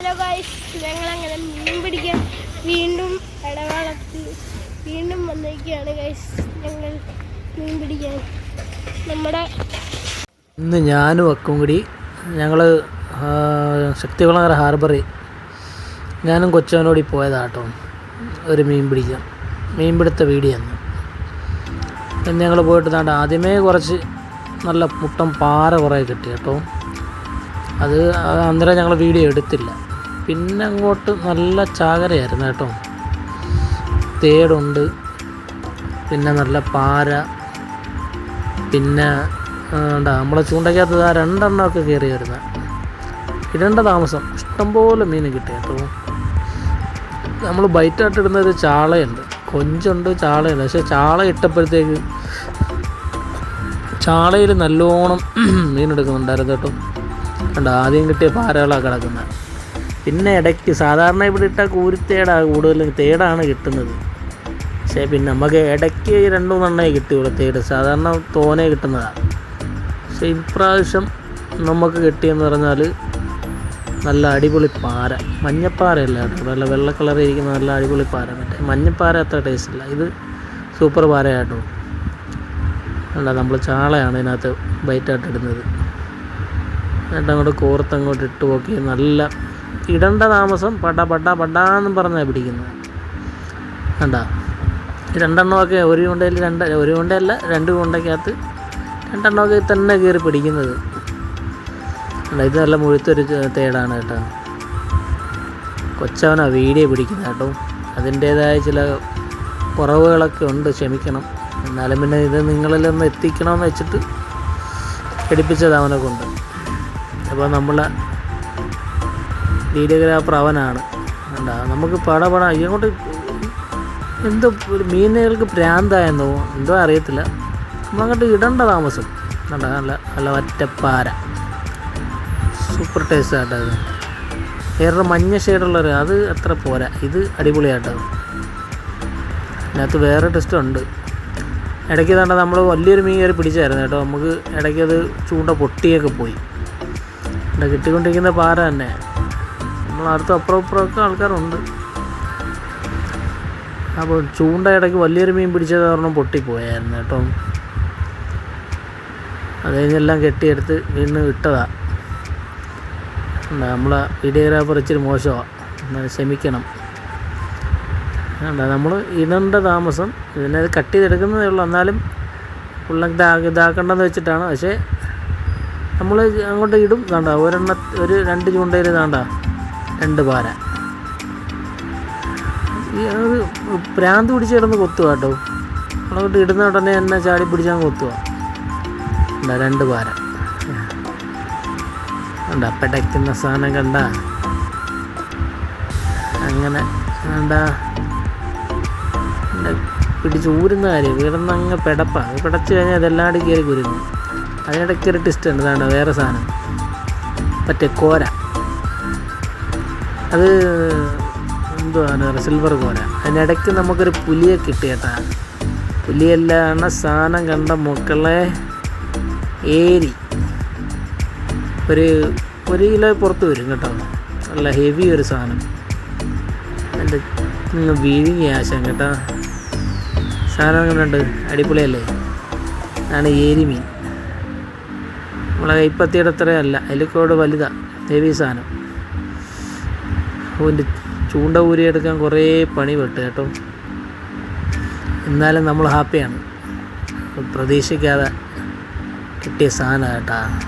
Hello guys ഞങ്ങളങ്ങനെ മീൻ പിടിക്കാൻ വീണ്ടും ഇടവേളത്തിൽ വീണ്ടും വന്നിരിക്കുകയാണ് ഗൈസ് ഞങ്ങൾ മീൻ പിടിക്കാൻ. നമ്മുടെ ഇന്ന് ഞാനും അക്കും കൂടി ഞങ്ങൾ ശക്തികുളങ്ങര ഹാർബറിൽ ഞാനും കൊച്ചവനോടി പോയതാട്ടോ. ഒരു മീൻ പിടിക്കാൻ മീൻ പിടുത്ത വീഡിയോ പിന്നെ ഞങ്ങൾ പോയിട്ട് താണ്ട് ആദ്യമേ കുറച്ച് നല്ല മുട്ടം പാറ കുറേ കിട്ടി കേട്ടോ. അത് അന്നേരം ഞങ്ങൾ വീഡിയോ എടുത്തില്ല. പിന്നെ അങ്ങോട്ട് നല്ല ചാകരയായിരുന്നു കേട്ടോ. തേടുണ്ട് പിന്നെ നല്ല പാര പിന്നെ എന്താ നമ്മളെ ചൂണ്ടയ്ക്കകത്ത് ആ രണ്ടെണ്ണമൊക്കെ കയറി വരുന്ന ഇടേണ്ട താമസം ഇഷ്ടംപോലെ മീൻ കിട്ടി കേട്ടോ. നമ്മൾ ബൈറ്റായിട്ട് ഇടുന്നത് ചാളയുണ്ട് കൊഞ്ചുണ്ട് ചാളയുണ്ട്. പക്ഷേ ചാള ഇട്ടപ്പോഴത്തേക്ക് ചാളയിൽ നല്ലോണം മീൻ എടുക്കുന്നുണ്ടായിരുന്നു കേട്ടോ. കണ്ടോ ആദ്യം കിട്ടിയ പാരകളാണ് കിടക്കുന്നത് പിന്നെ ഇടയ്ക്ക് സാധാരണ ഇവിടെ ഇട്ട കൂരിത്തേടാണ് കൂടുതലും തേടാണ് കിട്ടുന്നത്. പക്ഷേ പിന്നെ നമുക്ക് ഇടയ്ക്ക് രണ്ട് മൂന്നെണ്ണേ കിട്ടിയുള്ളൂ തേട്. സാധാരണ തോനെ കിട്ടുന്നതാണ് പക്ഷേ ഇപ്രാവശ്യം നമുക്ക് കിട്ടിയെന്ന് പറഞ്ഞാൽ നല്ല അടിപൊളി പാര. മഞ്ഞപ്പാറയല്ല കേട്ടോ നല്ല വെള്ള കളറിൽ ഇരിക്കുന്ന നല്ല അടിപൊളി പാര. മറ്റേ മഞ്ഞപ്പാര അത്ര ടേസ്റ്റ് ഇല്ല. ഇത് സൂപ്പർ പാരയാട്ടോ. അല്ല നമ്മൾ ചാളയാണ് ഇതിനകത്ത് ബൈറ്റായിട്ട് ഇടുന്നത്. എന്നിട്ട് അങ്ങോട്ട് കോർത്ത് അങ്ങോട്ട് ഇട്ട് നോക്കി നല്ല ഇടേണ്ട താമസം പട പട പടാന്നും പറഞ്ഞാണ് പിടിക്കുന്നത് കണ്ട? രണ്ടെണ്ണമൊക്കെ ഒരു കൊണ്ടയിൽ രണ്ട് ഒരു കൊണ്ടയല്ല രണ്ട് കൊണ്ടയ്ക്കകത്ത് രണ്ടെണ്ണമൊക്കെ തന്നെ കയറി പിടിക്കുന്നത്. ഇത് നല്ല മുഴുത്തൊരു തേടാണ് കേട്ടോ. കൊച്ചവനാ വീഡിയോ പിടിക്കുന്നത് കേട്ടോ. അതിന്റേതായ ചില കുറവുകളൊക്കെ ഉണ്ട് ക്ഷമിക്കണം. എന്നാലും പിന്നെ ഇത് നിങ്ങളിലൊന്ന് എത്തിക്കണമെന്ന് വെച്ചിട്ട് എടുപ്പിച്ചത് അവനെ കൊണ്ട്. അപ്പോൾ നമ്മളെ വീഡിയോഗ്രാഫർ അവനാണ് എന്താ നമുക്ക് പട പട ഇങ്ങോട്ട് എന്തോ മീനുകൾക്ക് പ്രാന്തായെന്നോ എന്തോ അറിയത്തില്ല. നമ്മളങ്ങോട്ട് ഇടണ്ട താമസം. കണ്ട നല്ല നല്ല ഒറ്റപ്പാര സൂപ്പർ ടേസ്റ്റ് ആട്ടത് വേറൊരു മഞ്ഞ ഷെയ്ഡുള്ളൊരു അത് അത്ര പോരാ. ഇത് അടിപൊളിയായിട്ടത് അതിനകത്ത് വേറെ ടെസ്റ്റ് ഉണ്ട്. ഇടയ്ക്ക് തന്നെ നമ്മൾ വലിയൊരു മീൻ കയറി പിടിച്ചായിരുന്നു കേട്ടോ. നമുക്ക് ഇടയ്ക്കത് ചൂണ്ട പൊട്ടിയൊക്കെ പോയി. ഇവിടെ കിട്ടിക്കൊണ്ടിരിക്കുന്ന പാറ തന്നെ. നമ്മൾ അടുത്ത അപ്പുറം അപ്പുറമൊക്കെ ആൾക്കാരുണ്ട്. അപ്പോൾ ചൂണ്ട ഇടയ്ക്ക് വലിയൊരു മീൻ പിടിച്ചത് കാരണം പൊട്ടിപ്പോയായിരുന്നു കേട്ടോ. അത് കഴിഞ്ഞെല്ലാം കെട്ടിയെടുത്ത് വീണ്ടും ഇട്ടതാണ് നമ്മളെ വീഡിയോഗ്രാഫർ ഇച്ചിരി മോശമാണ് ക്ഷമിക്കണം. നമ്മൾ ഇടേണ്ട താമസം ഇതിനെ കട്ട് ചെയ്തെടുക്കുന്നതേ ഉള്ളൂ. എന്നാലും ഫുള്ള ഇതാക്കണ്ടെന്ന് വെച്ചിട്ടാണ്. പക്ഷേ നമ്മൾ അങ്ങോട്ട് ഇടും. കണ്ട ഒരെണ്ണ ഒരു രണ്ട് ചൂണ്ടയിൽ താണ്ട രണ്ട് പാര. പ്രാന്ത് പിടിച്ച് കിടന്ന് കൊത്തുക കേട്ടോ. അവിടെ ഇടുന്ന ഉടനെ എന്നെ ചാടി പിടിച്ചാൽ കൊത്തുക എന്താ രണ്ട് പാര. കണ്ട പെടയ്ക്കുന്ന സാധനം കണ്ട? അങ്ങനെ എന്താ പിടിച്ച് ഊരുന്ന കാര്യം കിടന്നങ്ങ് പെടപ്പ. പിടച്ചു കഴിഞ്ഞാൽ അതെല്ലാണ്ട് കയറി കുരുന്നു അതിനിടയ്ക്ക് ഒരു ടിസ്റ്റ് ഉണ്ട് വേണ്ട വേറെ സാധനം. മറ്റേ കോര. അത് എന്തുവാണ് സിൽവർ പോലെ. അതിനിടയ്ക്ക് നമുക്കൊരു പുലിയെ കിട്ടിയേട്ടാ. പുലിയെല്ലാം സാധനം കണ്ട മക്കളെ ഏരി. ഒരു ഒരു കിലോ പുറത്ത് വരും കേട്ടോ. നല്ല ഹെവി ഒരു സാധനം. എന്റെ വീഴുകി ആശം കേട്ടോ. സാധനം കണ്ടുണ്ട് അടിപൊളിയല്ലേ? അതാണ് ഏരി മീൻ. നമ്മളെ കൈപ്പത്തിയുടെ അത്രയല്ല അതിലേക്കോട് വലുതാണ് ഹെവി സാധനം. അതിന്റെ ചൂണ്ട ഊരിയെടുക്കാൻ കുറേ പണി പെട്ട് കേട്ടോ. എന്നാലും നമ്മൾ ഹാപ്പിയാണ്. പ്രതീക്ഷിക്കാതെ കിട്ടിയ സാധനം കേട്ടാ.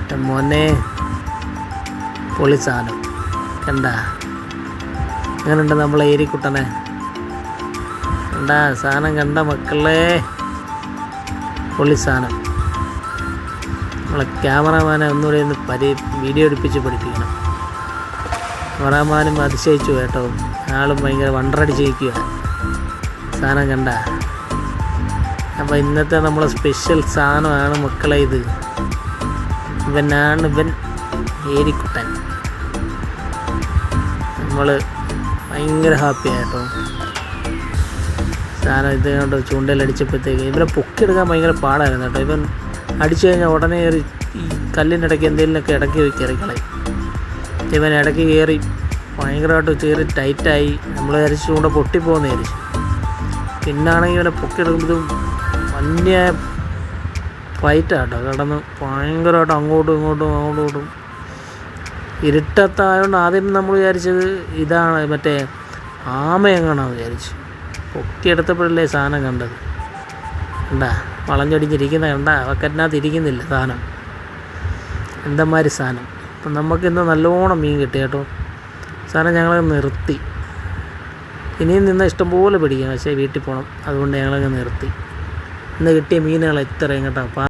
എന്റെ മോനെ പൊളി സാധനം. കണ്ട? അങ്ങനെയുണ്ട് നമ്മളെ ഏരിക്കുട്ടനെ? കണ്ട? സാധനം കണ്ട മക്കളെ. പൊളി സാധനം. നമ്മളെ ക്യാമറമാനെ ഒന്നുകൂടി ഒന്ന് പരി വീഡിയോ എടുപ്പിച്ച് പഠിപ്പിക്കണം. ക്യാമറമാനും അതിശയിച്ചു കേട്ടോ. ആളും ഭയങ്കര വണ്ടറടിച്ചിരിക്കുക സാധനം കണ്ട. അപ്പോൾ ഇന്നത്തെ നമ്മളെ സ്പെഷ്യൽ സാധനമാണ് മക്കളെ ഇത്. ഇവനാണ് ഇവൻ ഏരിക്കുട്ടൻ. നമ്മൾ ഭയങ്കര ഹാപ്പി ആയിട്ടോ സാധനം ഇത് കൊണ്ട് ചൂണ്ടയിലടിച്ചപ്പോഴത്തേക്ക് ഇവനെ പൊക്കിയെടുക്കാൻ ഭയങ്കര പാടായിരുന്നു കേട്ടോ. ഇവൻ അടിച്ചു കഴിഞ്ഞാൽ ഉടനെ ഒരു ഈ കല്ലിന്റെ ഇടയ്ക്ക് എന്തെങ്കിലുമൊക്കെ ഇടയ്ക്ക് കളയും. ഇവൻ ഇടയ്ക്ക് കയറി ഭയങ്കരമായിട്ട് കയറി ടൈറ്റായി. നമ്മൾ അരിച്ചു കൊണ്ട് പൊട്ടിപ്പോകുന്ന അരിച്ചു പിന്നാണെങ്കിൽ ഇവനെ പൊക്കിയെടുക്കുമ്പോഴും വലിയ ഫൈറ്റാട്ടോ കിടന്ന് ഭയങ്കരമായിട്ട് അങ്ങോട്ടും ഇങ്ങോട്ടും അങ്ങോട്ടും ഇങ്ങോട്ടും. ഇരുട്ടത്തായതുകൊണ്ട് ആദ്യം നമ്മൾ വിചാരിച്ചത് ഇതാണ് മറ്റേ ആമയെങ്ങാണെന്ന് വിചാരിച്ചു. പൊക്കിയെടുത്തപ്പോഴല്ലേ സാധനം കണ്ടത്? കണ്ടാ? വളഞ്ഞൊടിഞ്ഞിരിക്കുന്ന കണ്ടാ? വക്കറ്റിനകത്ത് ഇരിക്കുന്നില്ല സാധനം. എന്തമാതിരി സാധനം? അപ്പം നമുക്കിന്ന് നല്ലോണം മീൻ കിട്ടി കേട്ടോ. സാധനം ഞങ്ങൾ നിർത്തി. ഇനിയും നിന്ന് ഇഷ്ടംപോലെ പിടിക്കാം. പക്ഷേ വീട്ടിൽ പോകണം അതുകൊണ്ട് ഞങ്ങളങ്ങ് നിർത്തി. ഇന്ന് കിട്ടിയ മീനുകൾ ഇത്രയും കേട്ടോ.